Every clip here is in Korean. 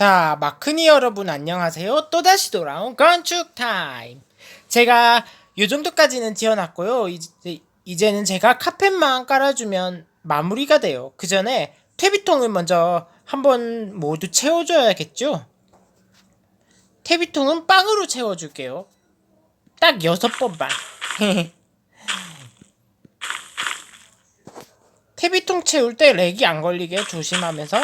자, 마크니 여러분 안녕하세요. 또다시 돌아온 건축 타임. 제가 요 정도까지는 지어놨고요. 이제, 이제는 제가 카펫만 깔아주면 마무리가 돼요. 그 전에 퇴비통을 먼저 한번 모두 채워줘야겠죠? 퇴비통은 빵으로 채워줄게요. 딱 여섯 번만. 퇴비통 채울 때 렉이 안 걸리게 조심하면서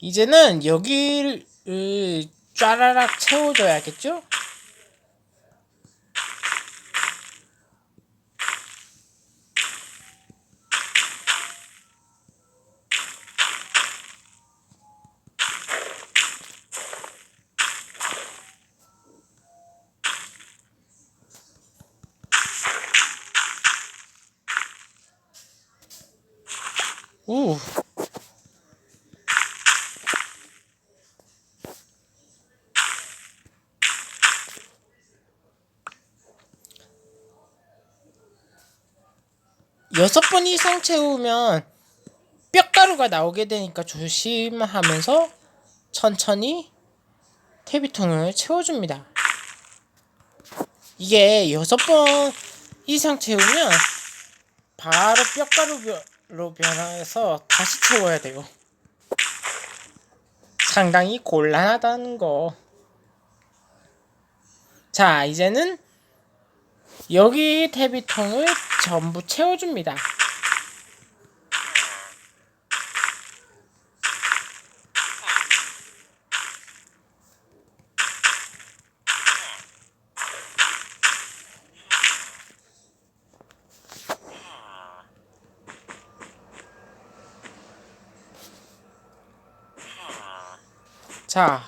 이제는 여기를 으, 쫘라락 채워줘야겠죠? 우. 여섯 번 이상 채우면 뼈가루가 나오게 되니까 조심하면서 천천히 퇴비통을 채워줍니다. 이게 여섯 번 이상 채우면 바로 뼈가루로 변해서 다시 채워야 돼요. 상당히 곤란하다는 거. 자, 이제는 여기 퇴비통을 전부 채워줍니다. 자,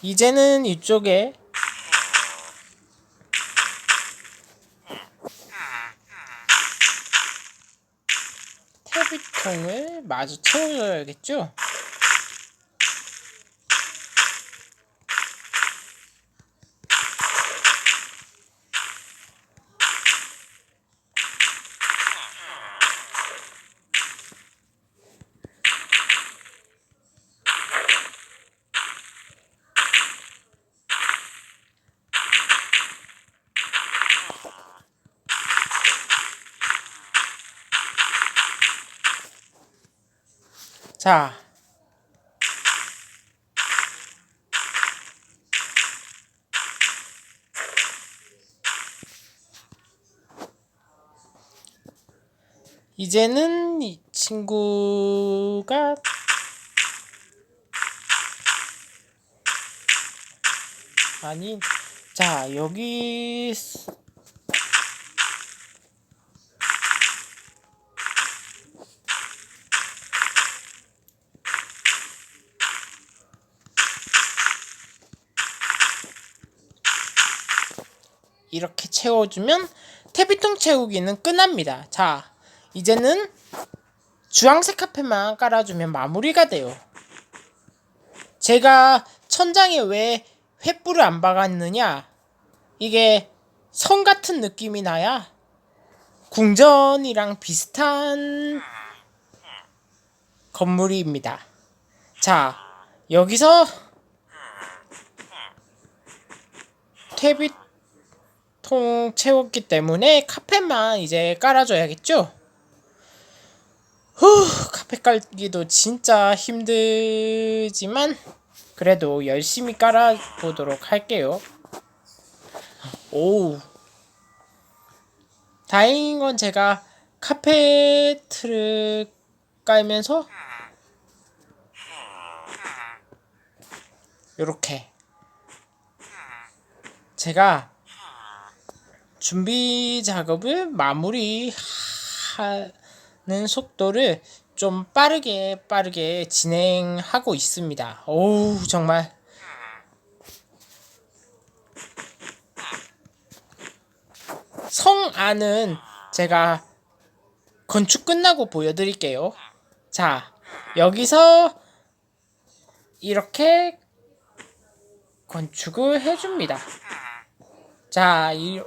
이제는 이쪽에 퇴비통을 마주 채워줘야겠죠? 자. 이제는 이 친구가 아니 자 여기 이렇게 채워주면 퇴비통 채우기는 끝납니다. 자, 이제는 주황색 카펫만 깔아주면 마무리가 돼요. 제가 천장에 왜 횃불을 안 박았느냐? 이게 성 같은 느낌이 나야 궁전이랑 비슷한 건물입니다. 자, 여기서 퇴비 통 채웠기 때문에 카펫만 이제 깔아줘야겠죠? 후, 카펫 깔기도 진짜 힘들지만 그래도 열심히 깔아보도록 할게요. 오, 다행인 건 제가 카페트를 깔면서 이렇게 제가 준비 작업을 마무리하는 속도를 좀 빠르게 빠르게 진행하고 있습니다. 오우 정말 성 안은 제가 건축 끝나고 보여드릴게요. 자 여기서 이렇게 건축을 해줍니다. 자, 이,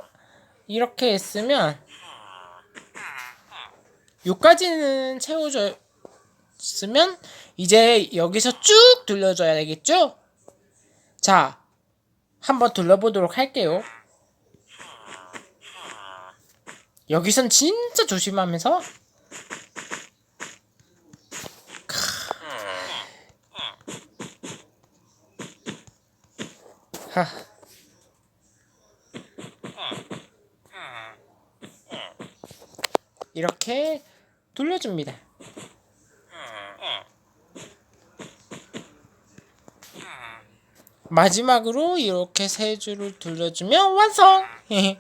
이렇게 했으면 요까지는 채워줬으면 이제 여기서 쭉 돌려줘야 되겠죠? 자, 한번 둘러보도록 할게요. 여기선 진짜 조심하면서 하. 이렇게 돌려줍니다. 마지막으로 이렇게 세 줄을 돌려주면 완성!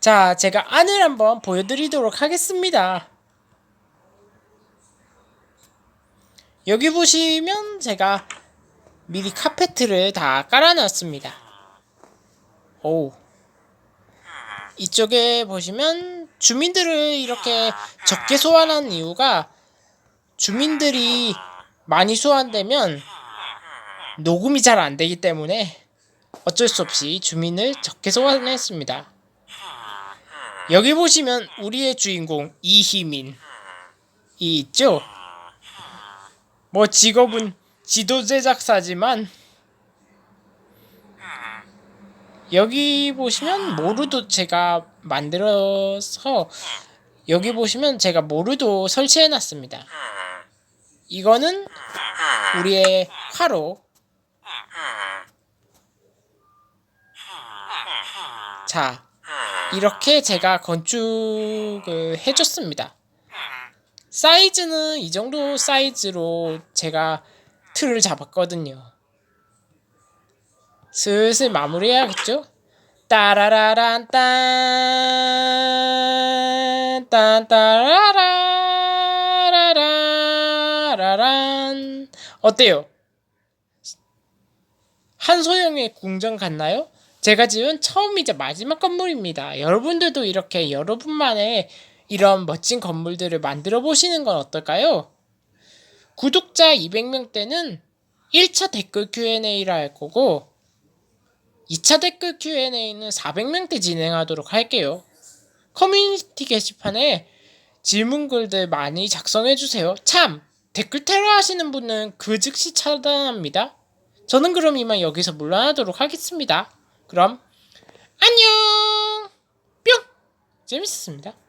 자, 제가 안을 한번 보여드리도록 하겠습니다. 여기 보시면 제가 미리 카페트를 다 깔아놨습니다. 오. 이쪽에 보시면 주민들을 이렇게 적게 소환한 이유가 주민들이 많이 소환되면 녹음이 잘 안 되기 때문에 어쩔 수 없이 주민을 적게 소환했습니다. 여기 보시면 우리의 주인공 이희민 이 있죠? 뭐 직업은 지도 제작사지만 여기 보시면 모루도 제가 만들어서 여기 보시면 제가 모루도 설치해 놨습니다. 이거는 우리의 화로 자 이렇게 제가 건축을 해줬습니다. 사이즈는 이 정도 사이즈로 제가 틀을 잡았거든요. 슬슬 마무리해야겠죠? 따라라란 딴, 딴, 따라라라라란. 어때요? 한소영의 궁전 같나요? 제가 지은 처음이자 마지막 건물입니다. 여러분들도 이렇게 여러분만의 이런 멋진 건물들을 만들어 보시는 건 어떨까요? 구독자 200명 때는 1차 댓글 Q&A를 할 거고 2차 댓글 Q&A는 400명 때 진행하도록 할게요. 커뮤니티 게시판에 질문글들 많이 작성해 주세요. 참 댓글 테러 하시는 분은 그 즉시 차단합니다. 저는 그럼 이만 여기서 물러나도록 하겠습니다. 그럼 안녕 뿅 재밌었습니다.